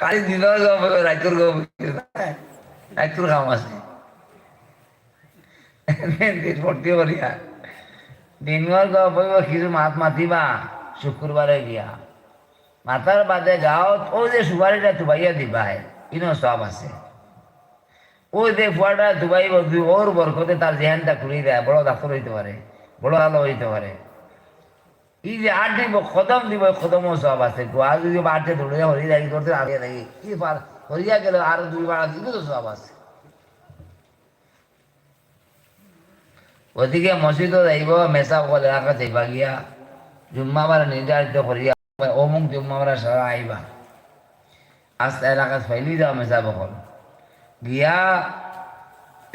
খালি দিনৰ গপ ৰাইটোৰ গপ ৰাইটোৰ কাম আছে। ভৰ্তি কৰিয়া দিনৰ হইব কিছু মাত মাতিবা, শুক্ৰবাৰে গিয়া। মাতার বাদে গাঁৱত ও যে সুপারিটা তুবাইয়া দিবাই, ইনো সব আছে। ও যে ফুয়াটা দুবাইব ওর বরকতে তার জেহানটা খুলি দেয়, বড় ডাক্তার হইতে পারে বড় আলো হইতে পারে এই যে আট দিব কদম দিব কদমও সব আছে। গোয়া যদি আটে ধরে হরি লাগি করতে আগে লাগি কি পার হরিয়া গেলে আরও দুই বার দিব তো সব আছে। ওদিকে মসজিদও যাইব, মেসা কল এলাকা যাইবা গিয়া। জুম্মা বার নির্ধারিত করিয়া অমুক জুম্মা বার সারা আইবা। আস্তে এলাকা ফেলি যাও মেসা বকল। গিয়া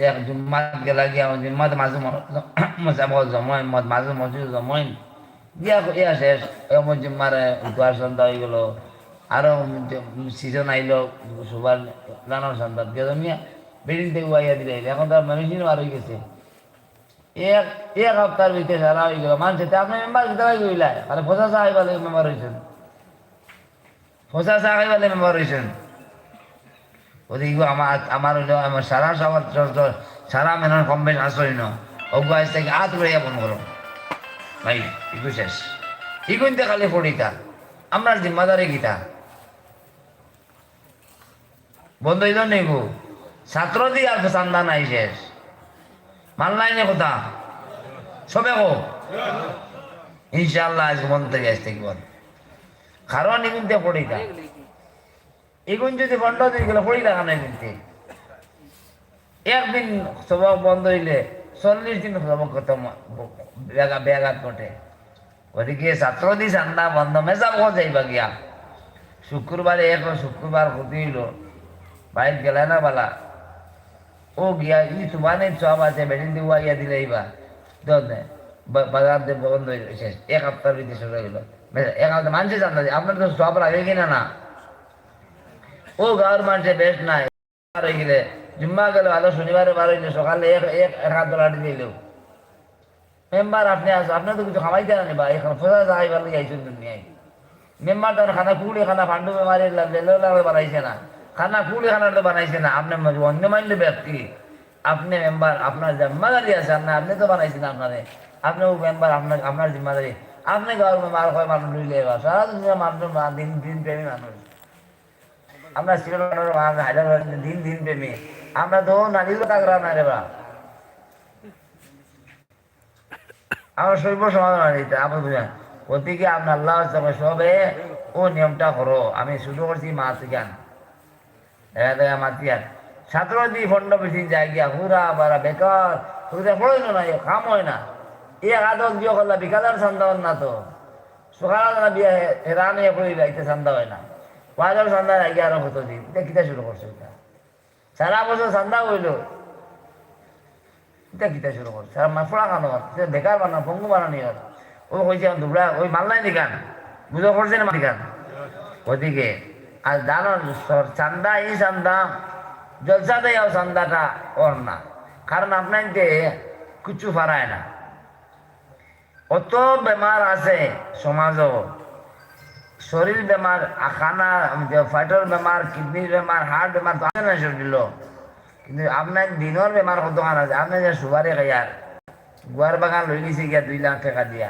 এক জুম্মাত গেলা গিয়া, জুম্মাত মাজু মেসা বকল জমাই মাজু মসজিদ জমাইন দিয়া ইয়া শেষ এমন জুম্মার দুয়ার সন্ধ্যা হয়ে গেল। আরও সিজন সুবার মিয়া বিল্ডিং থেকে উয়াইয়া দিলে এখন তার মেশিন বার হয়ে গেছে। এক এক সপ্তাহের ভিতরে সারা হয়ে গেল। মানুষ আপনি মেম্বার ভিতরে গইলা আরে ফসা সাহেব বলে মেম্বার হয়েছেন ফসা সাহেব বলে মেম্বার হয়েছেন ওদিকে আমার আমার হইল, আমার সারা সবার সারা মেনার কম বেশ আসই না অজ্ঞ আজ থেকে আত রইয়া বন করো। ভাই ইগু শেষ ইগুনতে খালি পড়িতা আপনার জিম্মাদারি গীতা। বন্ধ হইল নেগু ছাত্র দিয়ে আর চান্দা নাই শেষ। মানলাই নে কথা। সবে কো ইনশাল্লাহ আজ বন্ধ থেকে আসতে বল। কারণ ইগুনতে পড়িতা এগুন যদি বন্ধ দিয়ে গেলে পড়ি লাগা নাই কিন্তু একদিন সবক বন্ধ হইলে চল্লিশ দিন সবক কত বেগা বেগাত ঘটে ওদিকে ছাত্র দি চান্দা বন্ধ মেজা বহ যাইবা গিয়া শুক্রবারে এক শুক্রবার ক্ষতি হইল বাইর গেলে না বালা ও গিয়া ই সুবানে সব আছে বেডিন দিয়ে উয়াইয়া দিলে এইবা দে বাজার দিয়ে বন্ধ হয়ে শেষ এক সপ্তাহের ভিতরে শুরু হইল এক সপ্তাহ আপনার হয়ে জুম্মা গেল, আলো শনিবারে বার হইলে, সকালে এক এক এক হাত দলাটি দিল। মেম্বার, আপনি আস আপনি তো কিছু খামাইতে না বা? এখন ফসা যাই ভালো আইসুন দুনিয়ায় মেম্বার তো খানা কুড়ি খানা ফান্ডু বেমারি লেলো বানাইছে না। খানা কুড়ি খানা তো বানাইছে না। আপনি অন্য মাইন্ড ব্যক্তি, আপনি মেম্বার, আপনার জিম্মাদারি আছে আপনার আপনি তো বানাইছেন আপনারে। আপনি ও মেম্বার, আপনার আপনার জিম্মাদারি। আপনি গাঁর মেম্বার কয় মানুষ লইলে সারা দুনিয়া মানুষ দিন দিন প্রেমী মানুষ। আমরা দিন দিন প্রেমী। আমরা তো নারীও কাকরা না রে বা আমার শৈব সমাধান দিতে আপনি বুঝেন ওদিকে আপনার আল্লাহ সবে ও নিয়মটা করো। আমি শুরু করছি মাছ গান দেখা দেখা মাতিয়ার ছাত্র দি ফন্ড বেশি যায় গিয়া হুরা বারা বেকার। হুরা পড়ই না কাম হয় না। এ আদক বিয়ে করলা বিকালের সন্ধ্যা না তো। সকাল বিয়ে হেরান হয়ে পড়ি যাইতে সন্ধ্যা হয় না। বাজার সন্ধ্যা এগারো হতো দিন। এটা শুরু করছে সারা বছর সন্ধ্যা হইল। এটা শুরু করছে? সারা মাফড়া খানো বেকার বানা পঙ্গু বানানি হল ও কইছে দুবড়া ওই মাল্লাই দিকান। বুঝো করছে না দিকান? ওদিকে আর জানো চান্দা, এই চান্দা জলসা দেয় চান্দাটা ওর না। কারণ আপনার কিছু ফারায় না। অত বেমার আছে সমাজও শরীর বেমার খানা ফাইটর বেমার কিডনির বেমার হার্ট বেমার তো আছে না শরীর কিন্তু আপনার দিনের বেমার কত খান আছে? আপনি যে সুগারে খাইয়ার গুয়ার বাগান লই গেছি গিয়া দুই লাখ টাকা দিয়া।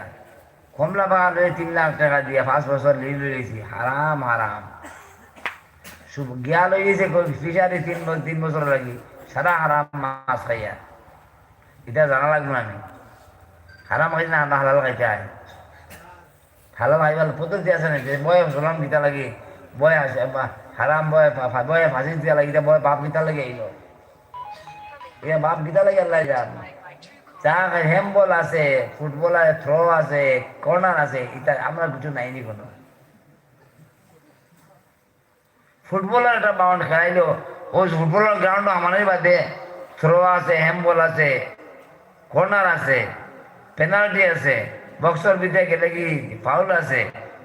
কমলা বাগান লই তিন লাখ টাকা দিয়া। পাঁচ বছর লিজ লই গেছি। হারাম হারাম গিয়া লই গেছে ফিশারি তিন তিন বছর লাগি। সারা হারাম মাছ খাইয়া এটা জানা লাগবে আমি? হারাম খাইছে না হালাল খাইতে হয় হালাল খাইবার পদ্ধতি আছে নাকি? বয় জলাম দিতা লাগে। বয় আছে হারাম বয় বয় ফাঁসি দিয়া লাগি বয় বাপ গীতা লাগে আইলো এ বাপ গীতা লাগে আল্লাহ যান চা হ্যাম্বল আছে ফুটবল আছে থ্রো আছে কর্নার আছে এটা আমরা কিছু নাইনি কোনো। ফুটবলের একটা বাউন্ড খেলাইলো। ওই ফুটবলের গ্রাউন্ড আমারই বাদে। থ্রো আছে হ্যাম্বল আছে কর্নার আছে পেনাল্টি আছে। বক্সর ভিতরে গেলে কি ফাউল আছে?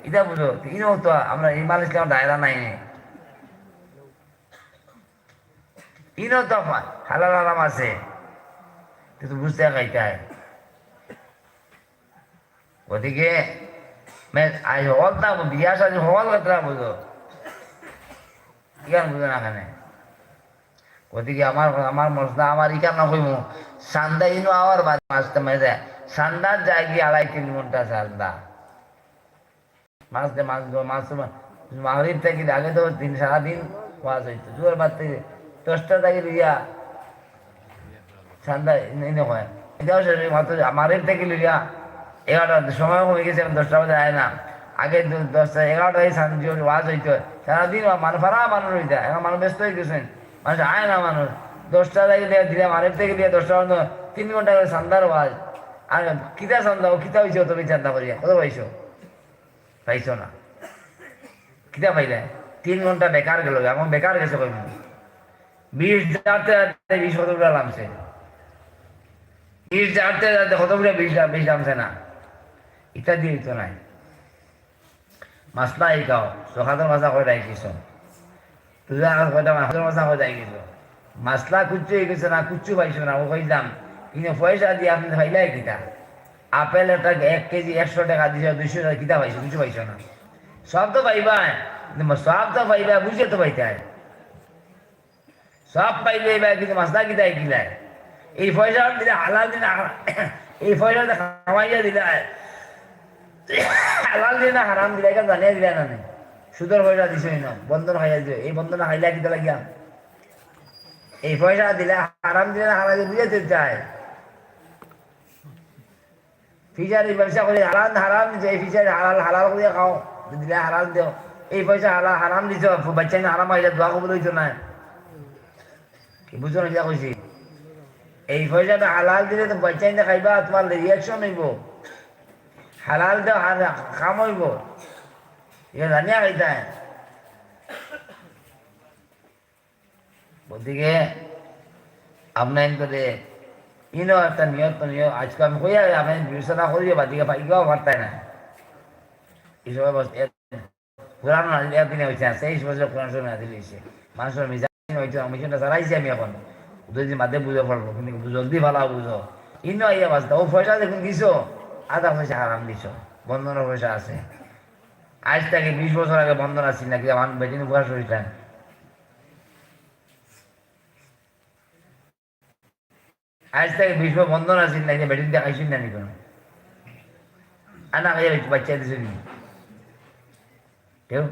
এটা বুঝো, ইনো তো আমরা ইমাল ইসলাম দায়রা নাই ইনও তো হালাল আরাম আছে। কিন্তু বুঝতে খাইতে গতিকে হল তা বিয়া সাজি হল কথা বুঝো। ইকান বুঝে না খানে গতিকে আমার আমার মশলা আমার ইকান না কইমু সান্দা ইনো আওয়ার বাদ মাছতে মেজে সান্দার যায় আড়াই তিন ঘণ্টা সান্দা দে, মাছ মাছ মাগরিব থেকে আগে তো দিন সারাদিন মাছ হইতো। দুয়ার বাদ থেকে দশটা থেকে লিয়া সান্দা এনে হয়। এটাও সে মাত্র মাগরিব থেকে লিয়া এগারোটা সময় হয়ে গেছে দশটা বাজে, আয় না। আগে দশটা এগারোটায় শান্তি ওয়াজ হইতো, সারাদিন মানুষ ফারা মানুষ হইতা। এখন মানুষ ব্যস্ত হয়ে গেছেন মানুষ আয় না মানুষ। দশটা থেকে দিয়ে দিলে মারের থেকে দিয়ে দশটা পর্যন্ত তিন ঘণ্টা করে সান্দার ওয়াজ আর কিতা ও কিতা হয়েছে তুমি চিন্তা করিয়া কত পাইছো? পাইছো না। কিতা পাইলে? তিন ঘণ্টা বেকার গেল এখন বেকার গেছে কই বিশ যাতে যাতে বিশ কতগুলো নামছে বিশ যাতে যাতে কতগুলো বিশ বিশ নামছে না। ইটা দিয়ে তো নাই। মাছলা শিকাও চখাতৰ মাছা ৰাখিছ পূজা কইটা মাছৰ মাছা কৈ ৰাখিছ মাছলা কুচু শিকিছ না কুচু পাইছো না কই যাম। কিন্তু পয়সা দিয়ে আপনি পাইলাই কিতা? আপেল একটা এক কেজি একশো টাকা দিছ, দুইশো টাকা কিতা পাইছো, কিছু পাইছো না? সব তো পাইবা সব তো পাইবা, বুঝে তো পাইতে সব পাইলে এবার কিন্তু মাছলা কিতা কিলাই এই পয়সা দিলে, হালাল দিলে, এই পয়সাটা খামাইয়া দিলে। হালাল দিলে না হারাম দিলে এটা জানিয়ে দিলে না। সুদের পয়সা দিছই না বন্ধন খাইয়া দিও এই বন্ধন খাইলে কিতা লাগিয়া? এই পয়সা দিলে হারাম দিলে হারাম দিলে, বুঝে চায় ফিচারি ব্যবসা করে হারাম হারাম দিছো এই ফিচারি হালাল হালাল করে খাও। দিলে হালাল দিও এই পয়সা হালাল হারাম দিছ বাচ্চা হারাম আইলে দোয়া কবল হইতো না কি বুঝো না কইছি এই পয়সাটা হালাল দিলে তো বাচ্চা না খাইবা তোমার রিয়াকশন হইব হালাল তো কাম হইব এটা জানিয়া খাইতা গতিকে আপনার করে ইনো একটা নিয়ত নিয়ত আজকে আমি কইয়া আপনি বিবেচনা করিয়ে বাদিকে পাইকাও পারতাই না এই সময় বস পুরানো না দিলে একদিনে হয়েছে তেইশ বছর পুরানো সময় না দিলেছে মানুষের মিজান হয়েছে মিশনটা চালাইছি আমি এখন দুদিন মাঝে বুঝে পড়ব কিন্তু জলদি ভালো বুঝো ইনো আইয়া বাঁচতা ও পয়সা দেখুন দিছো আধা পয়সা হারাম দিছ বন্ধনের পয়সা আছে আজ থেকে বিশ বছর আগে বন্ধন আসছিল নাকি আমার বেটিন বয়স হইতাম আজ থেকে বিশ বছর বন্ধন আসছিল নাকি বেটিন দেখাইছিল না নি কোনো আনা খাইয়া বাচ্চা দিছিল নি কেউ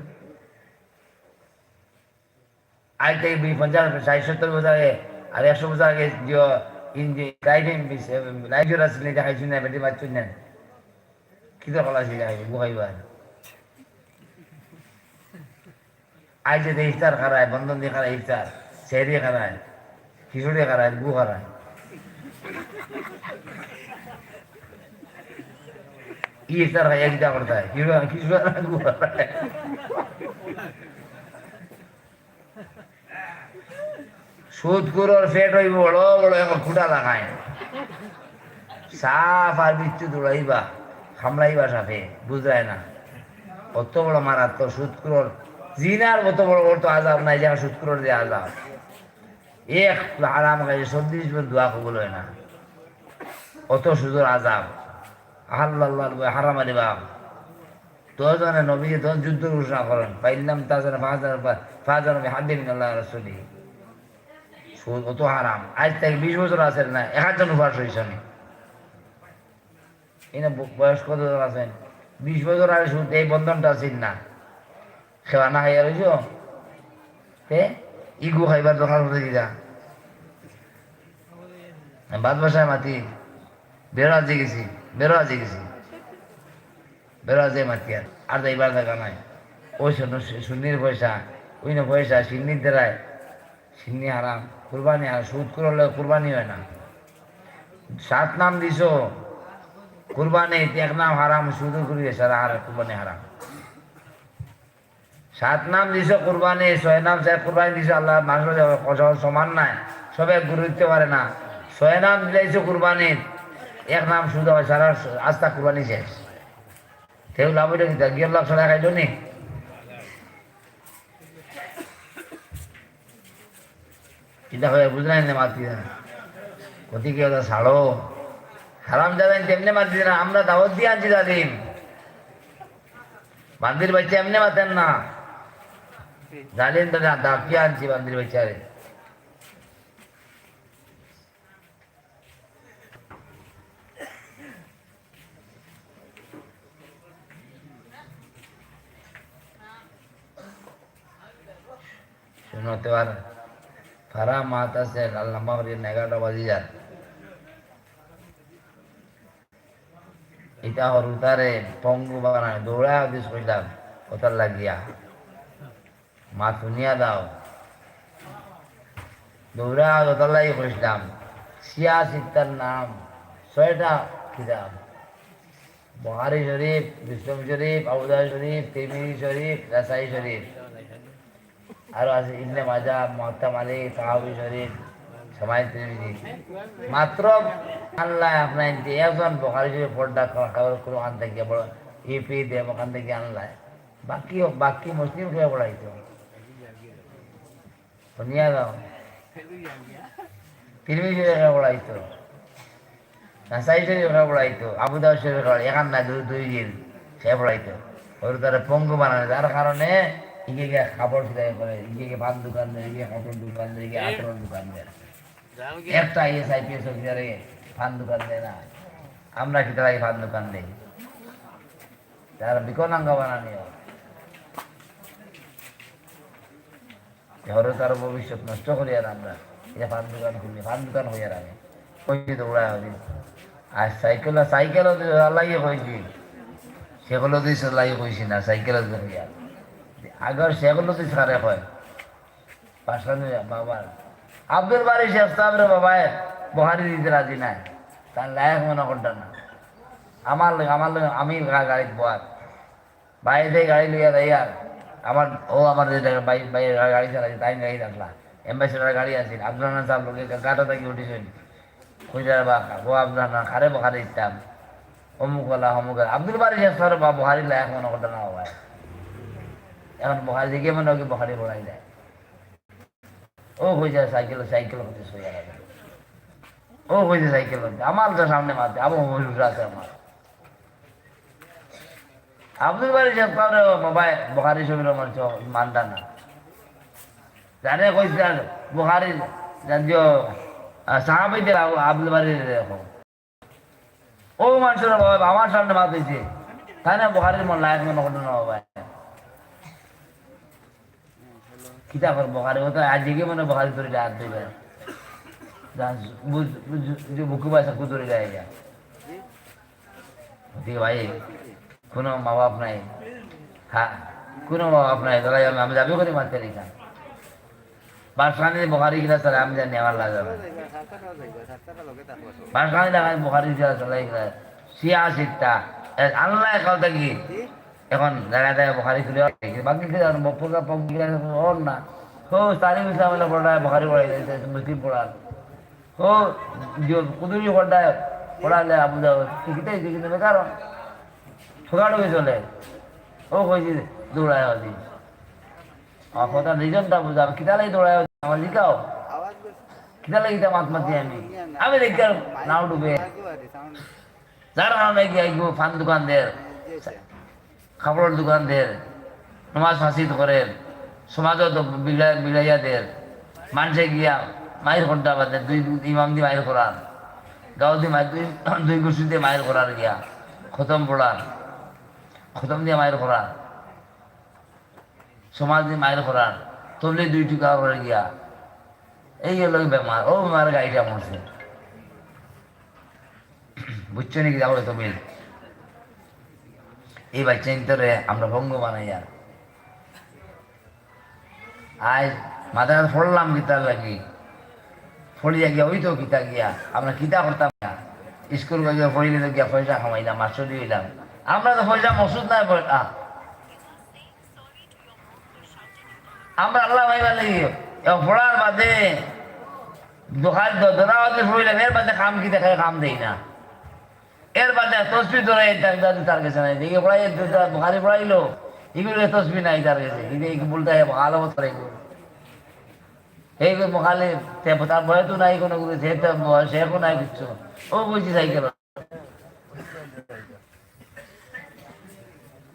আজ থেকে বিশ পঞ্চাশ ষাট সত্তর বছর আগে আর একশো বছর আগে লাইফের আসলে দেখাইছিল না বেটি বাচ্চা না কিতো কলা ছিল বুকাইবার আজ যে ইফতার খারায় বন্ধন দিয়ে খারায় ইফতার সেহরি খারায় খিচুড়ি খারায় গু খারায় ফেট হইব, বড় বড়, এখন খুঁটা সাফ আর দৌড়াইবা খামড়াইবা সাফে না? অত বড় মারাত্মক সুদকুরোর জিনার অত বড় বড় তো আজাব নাই যেমন সুদকুরোর যে আজাব। এক, আরাম গাছে চল্লিশ বার দোয়া কবল হয় না। অত সুদর আজাব। আল্লাহ হারাম আলী বাপ। দশজনে নবীকে তখন যুদ্ধ ঘোষণা করেন, পাইলাম তাজনে পাঁচ হাজার পাঁচ হাজার হাবিব আল্লাহ রসুলি। সুদ অত হারাম। আজ থেকে বিশ বছর আছে না এক হয়েছে এনে বয়স কতজন আছেন বিশ বছর আগে শুধু এই বন্ধনটা আছিল না। সেবা না খাইয়া তে? ইগু খাইবার দোকান করে দিলা বাদ বাসায় মাতি। আজি গেছি। বেরো আজি গেছি বেরো আজি মাতি আর আর তো এইবার দেখা নাই। ওই সুন্নির পয়সা, ওই না পয়সা সিন্নির দ্বারায়। সিন্নি হারাম, কুরবানি আর সুদ করলে কুরবানি হয় না। সাত নাম দিছো, কুরবানি, এক নাম হারাম শুধু করিয়ে সারা হার কুরবানি হারাম। সাত নাম দিছ, কুরবানি, ছয় নাম সে কুরবানি দিছ, আল্লাহ মানুষ সমান নাই সবে গুরুত্ব পারে না। ছয় নাম দিলাইছো কুরবানির এক নাম শুধু হয় সারা আস্তা কুরবানি শেষ। কেউ লাভ হইল কি? গিয়ে লাখ সারা খাইল নি? চিন্তা করে বুঝলেন না মাতি কতি কি ওটা ছাড়ো? হারাম যাবেন তেমনি মারতে না আমরা দাওয়াত দিয়ে আনছি দাদিন বান্দির বাচ্চা এমনি মাতেন না। জানেন না দাপি আনছি বান্দির বেচারে শুনতে পার। ফারা মাত আছে লম্বা করে এগারোটা বাজি যান। এটা হরুতারে পঙ্গু বানায়, দৌড়া দিস কইলাম, কোথার লাগিয়া। মা শুনিয়া দাও। দৌড়া কোথার লাগি কইলাম সিয়া সিত্তার নাম, ছয়টা কিতাব। বহারি শরীফ বিষ্ণু শরীফ আবুদা শরীফ, তিরমিজি শরীফ রাসাই শরীফ। আরও আছে, ইবনে মাজা মহত্তা মালিক সাহাবি শরীফ তিরমিজি। মাত্র আল্লাহ আপনার যে একজন বখারি শরীফ পড়া খাবার আন থেকে বড় ইপি দেব ওখান থেকে আনলায় বাকি বাকি মুসলিম খেয়ে পড়াইতো শুনিয়া দাও তিরমিজি খেয়ে পড়াইতো নাসাই শরীফ পড়াইতো আবুদাউ শরীফ এখান না দুই দিন সে পড়াইতো ওর তারা পঙ্গু বানানো যার কারণে গিয়ে কাপড় সেলাই করে গিয়ে ভাত দোকান দেয় ইগে কাপড় দোকান দেয় ইগে আতরের দোকান দেয়। একটা আইএস আইপিএস অফিসারে ফান দোকান দেয় না। আমরা কি তারা ফান দোকান দেই? যারা বিকলাঙ্গ বানানি ধরো তার ভবিষ্যৎ নষ্ট করি আর আমরা। এটা ফান দোকান খুললি ফান দোকান হইয়ার আমি কইছি দৌড়া হলি। আর সাইকেল সাইকেলও লাগিয়ে কইছি। সেগুলো দিস লাগিয়ে কইছি না সাইকেলও হইয়া আগর সেগুলো দিস খারে হয়। বাবার। আব্দুল বারি শেখ সাহেবের বাবায় বহারি দিতে রাজি নাই। তার লায়ক মনে করতেন না। আমার আমার আমি গা- গাড়িতে বয়ার বাইরে গাড়ি লইয়া দেয় আর। আমার ও আমার যে বাইরে গাড়ি চালাচ্ছে তাই গাড়ি রাখলা এম্বাসেডার গাড়ি আছে, আব্দুল সাহেব লোকে গাটা থেকে উঠেছেন খুঁজার বা ও আব্দুল খারে বখারে দিতাম? অমুক বলা, অমুক। আব্দুল শেখ সাহেবের বা বহারি লায়ক মনে করতেন না বাবায় এখন বহারি দিকে মনে হয় কি বহারি বড়াই যায়। ও হয়েছে সাইকেল সাইকেল হতে সোজা ও হয়েছে সাইকেল হতে। আমার তো সামনে মারতে আবার মজুর আছে আমার। আব্দুল বারি সাহেব কাউরে বাবাই বখারি ছবির আমার মানতা না। জানে, কইছে বখারি রাজ্য সাহাবিতে আব্দুল বারি দেখো ও মানুষের বাবা আমার সামনে মারতেছে। তাই না বখারির মন লায়ক মনে করতো না বাবা কিতা কর বখারি ও মনে বখারি ধরে হাত যে বুকু যায় ভাই, কোনো মা বাপ নাই কোনো মা বাপ নাই দাদা আমি যাবি করে মারতে রেখা বাসখানে কিনা স্যার আমি জানি আমার লাগে বাসখানে দেখা বখারি কিনা চলাই গেলে সিয়া সিটটা আল্লাহ থাকি। এখন জায়গা জায়গা বখারি খুলে বাকি কি জানো ওর না। তারি মিশা মানে পড়ায় বখারি পড়াই মুসলিম পড়ার যে কুদুরি পড়ায় পড়ালে যাও শিখিতেই শিখিতে বেকার ঠোকাটো হয়ে চলে। ও কইছি, দৌড়ায় হতি আমার কথা রিজনটা বুঝাবে কিতা লাগে দৌড়ায় আমার লিখাও কিতা লাগে কিতা মাত মাতি আমি? আমি দেখি নাও ডুবে। যার কারণে গিয়ে গিয়ে ফান দোকান দের কাপড়ের দোকান দের নমাজ ফাঁসিদ করে সমাজত বিলাই বিলাইয়া দের মানুষে গিয়া মায়ের ঘণ্টা বাদে দুই ইমাম দিয়ে মায়ের করার গাঁও দিয়ে মায়ের দুই দুই দিয়ে মায়ের করার গিয়া খতম পড়ার খতম দিয়ে মায়ের করার সমাজ দিয়ে মায়ের করার তবলে দুই টুকা করে গিয়া। এই হলো বেমার। ও বেমার গাড়িটা মরছে। বুঝছ নাকি যাব তুমি? এই বাচ্চা ভিতরে আমরা ভঙ্গ বানাই আর আজ মাথায় পড়লাম গীতা লাগি ফড়িয়া গিয়া ওই তো গীতা গিয়া আমরা কিতা করতাম না স্কুল গিয়ে পড়িলে তো গিয়া পয়সা কামাইলাম মাস্টার হইলাম আমরা তো পয়সা মসুদ নাই পয়সা আমরা আল্লাহ ভাইবার লাগি পড়ার বাদে দোকান হতে পড়িলাম এর বাদে কাম কি দেখায় কাম দেই না এর বাদে তসবি ধরে দাদু তার কাছে নাই। দেখে পড়াই বুখারি পড়াইলো এগুলো তসবি নাই তার কাছে। কিন্তু এই বলতে ভালো মতো এগুলো এই মহালে তার ভয় তো নাই কোনো সে তো সে এখন নাই কিচ্ছু। ও বলছি সাইকেল।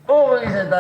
ও বলছে